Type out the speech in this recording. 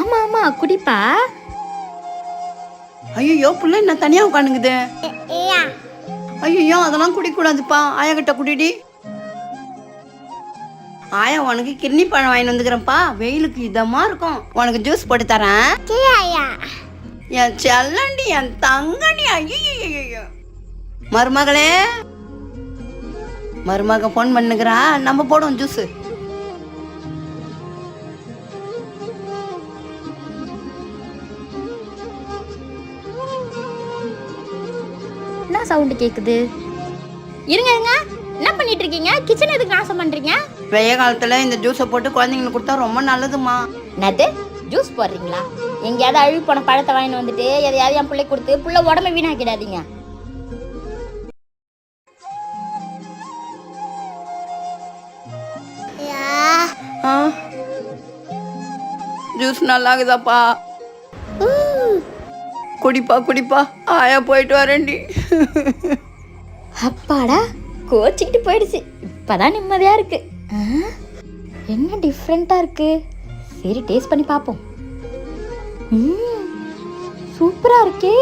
ஆமா ஆமா குடிப்பா. ஐயோ புள்ள என்ன தனியா உட்காந்துக்குது? ஐயோ அதெல்லாம் குடிக்கூடாதுப்பா. ஆயா கிட்ட குடிடி. ஆயா உனக்கு கிர்னி பழம் வாங்கி வந்துக்கிறேன்ப்பா. வெயிலுக்கு இதமா இருக்கும். உனக்கு ஜூஸ் போட்டு தரேன். என் செல்லண்டி என் தங்கண்டி ஐயோ மருமகளே. மருமக ஃபோன் பண்ணுகிறா. நம்ம போடுவோம் ஜூஸ். என்ன சவுண்டு கேக்குது? இருங்க இருங்க. என்ன பண்ணிட்டு இருக்கீங்க கிச்சன் எதுக்கு நாசம் பண்றீங்க? வெய்ய காலத்துல இந்த ஜூஸை போட்டு குழந்தைங்களுக்கு கொடுத்தா ரொம்ப நல்லதுமா என்னது? ஜூஸ் போடுறீங்களா? எங்கேயாவது அழுகி போன பழத்தை வாங்கிட்டு வந்துட்டு எதையாவது என் பிள்ளை கொடுத்து புள்ள உடம்ப வீணாக்கிடாதீங்க. ஜூஸ் நல்லாகுதாப்பா? குடிப்பா குடிப்பா. ஆயா போயிட்டு வரேன்டி. அப்பாடா கோச்சிக்கிட்டு போயிடுச்சு. இப்பதான் நிம்மதியா இருக்கு? என்ன டிஃப்ரெண்டா இருக்கு? சரி டேஸ்ட் பண்ணி பார்ப்போம் ம், சூப்பரா இருக்கே.